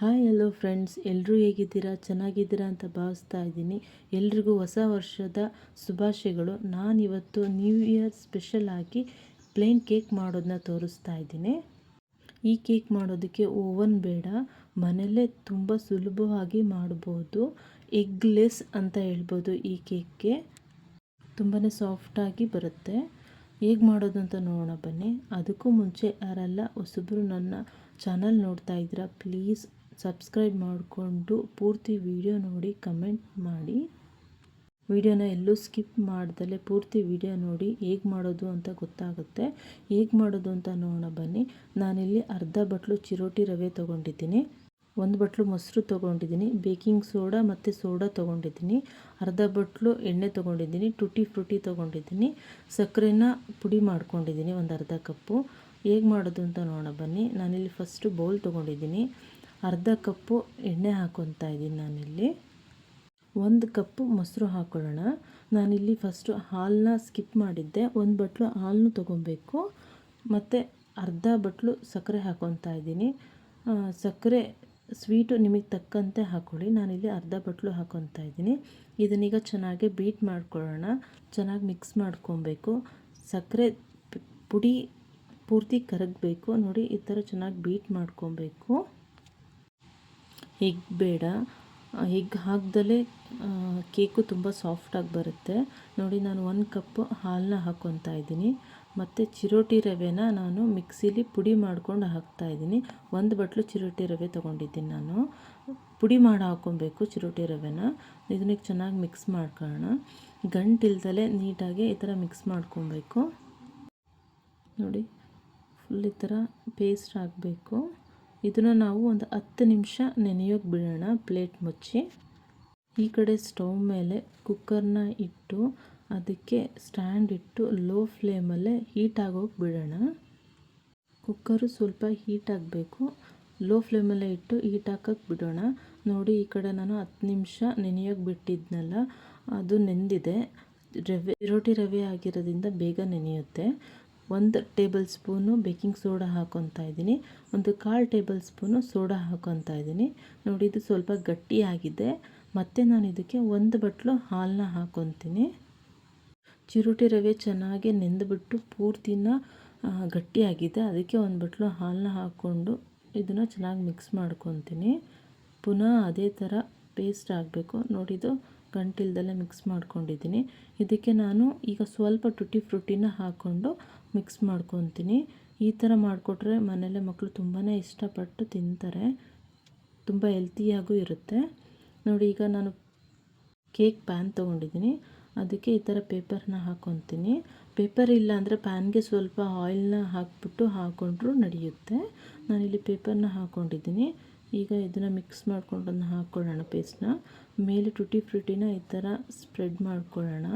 Hi hello friends ಎಲ್ಲರೂ ಹೇಗಿದ್ದೀರಾ? ಚೆನ್ನಾಗಿದ್ದೀರಾ ಅಂತ ಭಾವಿಸ್ತಾ ಇದ್ದೀನಿ. ಎಲ್ರಿಗೂ ಹೊಸ ವರ್ಷದ ಶುಭಾಶಯಗಳು. ನಾನಿವತ್ತು ನ್ಯೂ ಇಯರ್ ಸ್ಪೆಷಲ್ ಆಗಿ ಪ್ಲೇನ್ ಕೇಕ್ ಮಾಡೋದನ್ನ ತೋರಿಸ್ತಾ ಇದ್ದೀನಿ. ಈ ಕೇಕ್ ಮಾಡೋದಕ್ಕೆ ಓವನ್ ಬೇಡ. ಮನೆಯಲ್ಲೇ ತುಂಬ ಸುಲಭವಾಗಿ ಮಾಡ್ಬೋದು. ಎಗ್ಲೆಸ್ ಅಂತ ಹೇಳ್ಬೋದು ಈ ಕೇಕ್ಗೆ ತುಂಬಾ ಸಾಫ್ಟಾಗಿ ಬರುತ್ತೆ. ಹೇಗೆ ಮಾಡೋದು ಅಂತ ನೋಡೋಣ ಬನ್ನಿ. ಅದಕ್ಕೂ ಮುಂಚೆ ಯಾರೆಲ್ಲ ಹೊಸಬ್ರು ನನ್ನ ಚಾನಲ್ ನೋಡ್ತಾ ಇದ್ದೀರಾ ಪ್ಲೀಸ್ ಸಬ್ಸ್ಕ್ರೈಬ್ ಮಾಡಿಕೊಂಡು ಪೂರ್ತಿ ವಿಡಿಯೋ ನೋಡಿ ಕಮೆಂಟ್ ಮಾಡಿ. ವಿಡಿಯೋನ ಎಲ್ಲೂ ಸ್ಕಿಪ್ ಮಾಡ್ದಲೆ ಪೂರ್ತಿ ವಿಡಿಯೋ ನೋಡಿ ಹೇಗೆ ಮಾಡೋದು ಅಂತ ಗೊತ್ತಾಗುತ್ತೆ. ಹೇಗೆ ಮಾಡೋದು ಅಂತ ನೋಡೋಣ ಬನ್ನಿ. ನಾನಿಲ್ಲಿ ಅರ್ಧ ಬಟ್ಲು ಚಿರೋಟಿ ರವೆ ತೊಗೊಂಡಿದ್ದೀನಿ. ಒಂದು ಬಟ್ಲು ಮೊಸರು ತೊಗೊಂಡಿದ್ದೀನಿ. ಬೇಕಿಂಗ್ ಸೋಡಾ ಮತ್ತು ಸೋಡಾ ತೊಗೊಂಡಿದ್ದೀನಿ. ಅರ್ಧ ಬಟ್ಲು ಎಣ್ಣೆ ತೊಗೊಂಡಿದ್ದೀನಿ. ಟುಟಿ ಫ್ರೂಟಿ ತೊಗೊಂಡಿದ್ದೀನಿ. ಸಕ್ಕರೆನ ಪುಡಿ ಮಾಡ್ಕೊಂಡಿದ್ದೀನಿ ಒಂದು ಅರ್ಧ ಕಪ್ಪು. ಹೇಗೆ ಮಾಡೋದು ಅಂತ ನೋಡೋಣ ಬನ್ನಿ. ನಾನಿಲ್ಲಿ ಫಸ್ಟು ಬೌಲ್ ತೊಗೊಂಡಿದ್ದೀನಿ. ಅರ್ಧ ಕಪ್ಪು ಎಣ್ಣೆ ಹಾಕ್ಕೊತಾ ಇದ್ದೀನಿ ನಾನಿಲ್ಲಿ. ಒಂದು ಕಪ್ಪು ಮೊಸರು ಹಾಕೊಳ್ಳೋಣ. ನಾನಿಲ್ಲಿ ಫಸ್ಟು ಹಾಲನ್ನ ಸ್ಕಿಪ್ ಮಾಡಿದ್ದೆ. ಒಂದು ಬಟ್ಲು ಹಾಲನ್ನು ತೊಗೊಬೇಕು ಮತ್ತು ಅರ್ಧ ಬಟ್ಲು ಸಕ್ಕರೆ ಹಾಕ್ಕೊತಾ ಇದ್ದೀನಿ. ಸಕ್ಕರೆ ಸ್ವೀಟು ನಿಮಗೆ ತಕ್ಕಂತೆ ಹಾಕ್ಕೊಳ್ಳಿ ನಾನಿಲ್ಲಿ ಅರ್ಧ ಬಟ್ಲು ಹಾಕ್ಕೊತಾ ಇದ್ದೀನಿ. ಇದನ್ನೀಗ ಚೆನ್ನಾಗಿ ಬೀಟ್ ಮಾಡ್ಕೊಳ್ಳೋಣ. ಚೆನ್ನಾಗಿ ಮಿಕ್ಸ್ ಮಾಡ್ಕೊಬೇಕು ಸಕ್ಕರೆ ಪುಡಿ ಪೂರ್ತಿ ಕರಗಬೇಕು. ನೋಡಿ, ಈ ಥರ ಚೆನ್ನಾಗಿ ಬೀಟ್ ಮಾಡ್ಕೊಬೇಕು ಎಗ್ ಬೇಡ. ಎಗ್ ಹಾಕ್ದಲೇ ಕೇಕು ತುಂಬ ಸಾಫ್ಟಾಗಿ ಬರುತ್ತೆ. ನೋಡಿ, ನಾನು ಒಂದು ಕಪ್ ಹಾಲನ್ನ ಹಾಕ್ಕೊತಾ ಇದ್ದೀನಿ. ಮತ್ತು ಚಿರೋಟಿ ರವೆನ ನಾನು ಮಿಕ್ಸಿಲಿ ಪುಡಿ ಮಾಡ್ಕೊಂಡು ಹಾಕ್ತಾಯಿದ್ದೀನಿ ಒಂದು ಬಟ್ಲು ಚಿರೋಟಿ ರವೆ ತೊಗೊಂಡಿದ್ದೀನಿ ನಾನು. ಪುಡಿ ಮಾಡಿ ಹಾಕ್ಕೊಬೇಕು ಚಿರೋಟಿ ರವೆನ. ಇದನ್ನ ಚೆನ್ನಾಗಿ ಮಿಕ್ಸ್ ಮಾಡ್ಕೊಳ್ಳೋಣ. ಗಂಟಿಲ್ದಲೇ ನೀಟಾಗಿ ಈ ಥರ ಮಿಕ್ಸ್ ಮಾಡ್ಕೊಬೇಕು. ನೋಡಿ, ಫುಲ್ ಈ ಥರ ಪೇಸ್ಟ್ ಆಗಬೇಕು. ಇದನ್ನು ನಾವು ಒಂದು ಹತ್ತು ನಿಮಿಷ ನೆನೆಯೋಕೆ ಬಿಡೋಣ, ಪ್ಲೇಟ್ ಮುಚ್ಚಿ. ಈ ಕಡೆ ಸ್ಟವ್ ಮೇಲೆ ಕುಕ್ಕರ್ನ ಇಟ್ಟು, ಅದಕ್ಕೆ ಸ್ಟ್ಯಾಂಡ್ ಇಟ್ಟು ಲೋ ಫ್ಲೇಮಲ್ಲೇ ಹೀಟ್ ಆಗೋಕೆ ಬಿಡೋಣ. ಕುಕ್ಕರು ಸ್ವಲ್ಪ ಹೀಟ್ ಆಗಬೇಕು. ಲೋ ಫ್ಲೇಮಲ್ಲೇ ಇಟ್ಟು ಹೀಟ್ ಹಾಕೋಕೆ ಬಿಡೋಣ. ನೋಡಿ, ಈ ಕಡೆ ನಾನು ಹತ್ತು ನಿಮಿಷ ನೆನೆಯೋಕೆ ಬಿಟ್ಟಿದ್ನಲ್ಲ, ಅದು ನೆಂದಿದೆ. ರವೆ, ರೋಟಿ ರವೆ ಆಗಿರೋದ್ರಿಂದ ಬೇಗ ನೆನೆಯುತ್ತೆ. ಒಂದು ಟೇಬಲ್ ಸ್ಪೂನು ಬೇಕಿಂಗ್ ಸೋಡಾ ಹಾಕೊತಾ ಇದ್ದೀನಿ. ಒಂದು ಕಾಲು ಟೇಬಲ್ ಸ್ಪೂನು ಸೋಡಾ ಹಾಕೊತಾ ಇದ್ದೀನಿ. ನೋಡಿ, ಇದು ಸ್ವಲ್ಪ ಗಟ್ಟಿಯಾಗಿದೆ ಮತ್ತು ನಾನು ಇದಕ್ಕೆ ಒಂದು ಬಟ್ಲು ಹಾಲನ್ನ ಹಾಕೊತೀನಿ. ಚಿರುಟಿ ರವೆ ಚೆನ್ನಾಗಿ ನೆಂದುಬಿಟ್ಟು ಪೂರ್ತಿನ ಗಟ್ಟಿಯಾಗಿದೆ ಅದಕ್ಕೆ ಒಂದು ಬಟ್ಲು ಹಾಲನ್ನ ಹಾಕ್ಕೊಂಡು ಇದನ್ನು ಚೆನ್ನಾಗಿ ಮಿಕ್ಸ್ ಮಾಡ್ಕೊತೀನಿ. ಪುನಃ ಅದೇ ಥರ ಪೇಸ್ಟ್ ಆಗಬೇಕು. ನೋಡಿದು ಗಂಟಿಲ್ದಲ್ಲೇ ಮಿಕ್ಸ್ ಮಾಡ್ಕೊಂಡಿದ್ದೀನಿ. ಇದಕ್ಕೆ ನಾನು ಈಗ ಸ್ವಲ್ಪ ಟುಟಿ ಫ್ರೂಟಿನ ಹಾಕ್ಕೊಂಡು ಮಿಕ್ಸ್ ಮಾಡ್ಕೊತೀನಿ. ಈ ಥರ ಮಾಡಿಕೊಟ್ರೆ ಮನೇಲೆ ಮಕ್ಕಳು ತುಂಬಾ ಇಷ್ಟಪಟ್ಟು ತಿಂತಾರೆ. ತುಂಬ ಹೆಲ್ತಿಯಾಗೂ ಇರುತ್ತೆ. ನೋಡಿ, ಈಗ ನಾನು ಕೇಕ್ ಪ್ಯಾನ್ ತೊಗೊಂಡಿದ್ದೀನಿ. ಅದಕ್ಕೆ ಈ ಥರ ಪೇಪರ್ನ ಹಾಕ್ಕೊತೀನಿ ಪೇಪರ್ ಇಲ್ಲ ಅಂದರೆ ಪ್ಯಾನ್ಗೆ ಸ್ವಲ್ಪ ಆಯಿಲ್ನ ಹಾಕ್ಬಿಟ್ಟು ಹಾಕ್ಕೊಂಡ್ರೂ ನಡೆಯುತ್ತೆ. ನಾನಿಲ್ಲಿ ಪೇಪರ್ನ ಹಾಕ್ಕೊಂಡಿದ್ದೀನಿ ಈಗ ಇದನ್ನು ಮಿಕ್ಸ್ ಮಾಡ್ಕೊಂಡು ಹಾಕ್ಕೊಳ್ಳೋಣ ಪೇಸ್ಟ್ನ ಮೇಲೆ ಟುಟಿ ಫ್ರೂಟಿನ ಈ ಥರ ಸ್ಪ್ರೆಡ್ ಮಾಡ್ಕೊಳ್ಳೋಣ.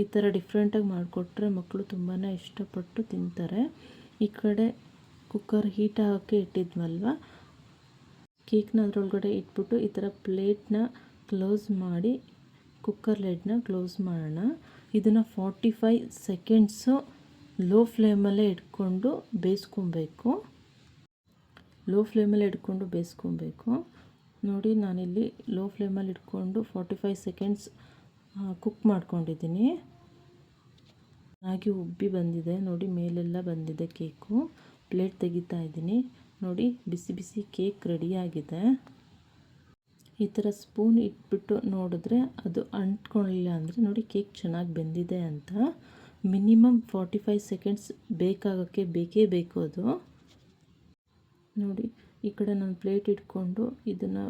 ಈ ಥರ ಡಿಫ್ರೆಂಟಾಗಿ ಮಾಡಿಕೊಟ್ರೆ ಮಕ್ಕಳು ತುಂಬಾ ಇಷ್ಟಪಟ್ಟು ತಿಂತಾರೆ. ಈ ಕಡೆ ಕುಕ್ಕರ್ ಹೀಟ್ ಹಾಕಿ ಇಟ್ಟಿದ್ವಲ್ವ? ಕೇಕ್ನ ಅದರೊಳಗಡೆ ಇಟ್ಬಿಟ್ಟು ಈ ಥರ ಪ್ಲೇಟ್ನ ಕ್ಲೋಸ್ ಮಾಡಿ ಕುಕ್ಕರ್ ಲೆಡ್ನ ಕ್ಲೋಸ್ ಮಾಡೋಣ. ಇದನ್ನು ಫಾರ್ಟಿ ಫೈ ಸೆಕೆಂಡ್ಸು ಲೋ ಫ್ಲೇಮಲ್ಲೇ ಇಟ್ಕೊಂಡು ಬೇಯಿಸ್ಕೊಬೇಕು. ಲೋ ಫ್ಲೇಮಲ್ಲಿ ಇಟ್ಕೊಂಡು ಬೇಯಿಸ್ಕೊಬೇಕು. ನೋಡಿ, ನಾನಿಲ್ಲಿ ಲೋ ಫ್ಲೇಮಲ್ಲಿ ಇಟ್ಕೊಂಡು ಫಾರ್ಟಿ ಫೈವ್ ಸೆಕೆಂಡ್ಸ್ ಕುಕ್ ಮಾಡ್ಕೊಂಡಿದ್ದೀನಿ. ಹಾಗೆ ಉಬ್ಬಿ ಬಂದಿದೆ. ನೋಡಿ, ಮೇಲೆಲ್ಲ ಬಂದಿದೆ ಕೇಕು ಪ್ಲೇಟ್ ತೆಗಿತಾ ಇದ್ದೀನಿ. ನೋಡಿ, ಬಿಸಿ ಬಿಸಿ ಕೇಕ್ ರೆಡಿಯಾಗಿದೆ ಈ ಥರ ಸ್ಪೂನ್ ಇಟ್ಬಿಟ್ಟು ನೋಡಿದ್ರೆ ಅದು ಅಂಟ್ಕೊಳ್ಳಿಲ್ಲ ಅಂದರೆ ನೋಡಿ ಕೇಕ್ ಚೆನ್ನಾಗಿ ಬೆಂದಿದೆ ಅಂತ. ಮಿನಿಮಮ್ ಫಾರ್ಟಿ ಫೈವ್ ಸೆಕೆಂಡ್ಸ್ ಬೇಕಾಗೋಕ್ಕೆ ಬೇಕೇ ಬೇಕು ಅದು. ನೋಡಿ, ಈ ಕಡೆ ನಾನು ಪ್ಲೇಟ್ ಇಟ್ಕೊಂಡು ಇದನ್ನು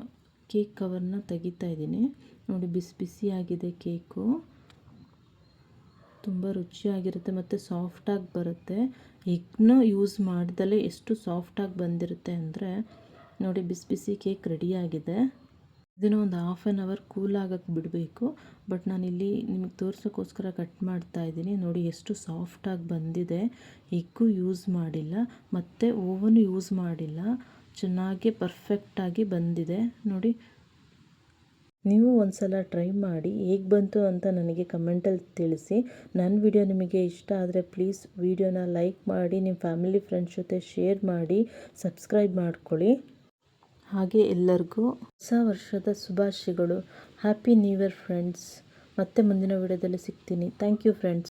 ಕೇಕ್ ಕವರ್ನ ತೆಗಿತಾ ಇದ್ದೀನಿ. ನೋಡಿ, ಬಿಸಿ ಬಿಸಿಯಾಗಿದೆ ಕೇಕು. ತುಂಬ ರುಚಿಯಾಗಿರುತ್ತೆ ಮತ್ತು ಸಾಫ್ಟಾಗಿ ಬರುತ್ತೆ. ಎಗ್ನೂ ಯೂಸ್ ಮಾಡ್ದಲೇ ಎಷ್ಟು ಸಾಫ್ಟಾಗಿ ಬಂದಿರುತ್ತೆ ಅಂದರೆ, ನೋಡಿ, ಬಿಸಿ ಬಿಸಿ ಕೇಕ್ ರೆಡಿಯಾಗಿದೆ ಇದನ್ನು ಒಂದು ಹಾಫ್ ಆನ್ ಅವರ್ ಕೂಲ್ ಆಗೋಕ್ಕೆ ಬಿಡಬೇಕು. ಬಟ್ ನಾನಿಲ್ಲಿ ನಿಮಗೆ ತೋರಿಸೋಕ್ಕೋಸ್ಕರ ಕಟ್ ಮಾಡ್ತಾ ಇದ್ದೀನಿ. ನೋಡಿ ಎಷ್ಟು ಸಾಫ್ಟಾಗಿ ಬಂದಿದೆ. ಎಗ್ಗು ಯೂಸ್ ಮಾಡಿಲ್ಲ. ಮತ್ತು ಓವನ್ ಯೂಸ್ ಮಾಡಿಲ್ಲ. ಚೆನ್ನಾಗಿ ಪರ್ಫೆಕ್ಟಾಗಿ ಬಂದಿದೆ. ನೋಡಿ, ನೀವು ಒಂದು ಸಲ ಟ್ರೈ ಮಾಡಿ ಹೇಗೆ ಬಂತು ಅಂತ ನನಗೆ ಕಮೆಂಟಲ್ಲಿ ತಿಳಿಸಿ. ನನ್ನ ವಿಡಿಯೋ ನಿಮಗೆ ಇಷ್ಟ ಆದರೆ ಪ್ಲೀಸ್ ವಿಡಿಯೋನ ಲೈಕ್ ಮಾಡಿ ನಿಮ್ಮ ಫ್ಯಾಮಿಲಿ ಫ್ರೆಂಡ್ಸ್ ಜೊತೆ ಶೇರ್ ಮಾಡಿ ಸಬ್ಸ್ಕ್ರೈಬ್ ಮಾಡ್ಕೊಳ್ಳಿ. ಹಾಗೆ ಎಲ್ಲರಿಗೂ ಹೊಸ ವರ್ಷದ ಶುಭಾಶಯಗಳು. ಹ್ಯಾಪಿ ನ್ಯೂ ಇಯರ್ ಫ್ರೆಂಡ್ಸ್ ಮತ್ತೆ ಮುಂದಿನ ವಿಡಿಯೋದಲ್ಲಿ ಸಿಗ್ತೀನಿ. Thank you friends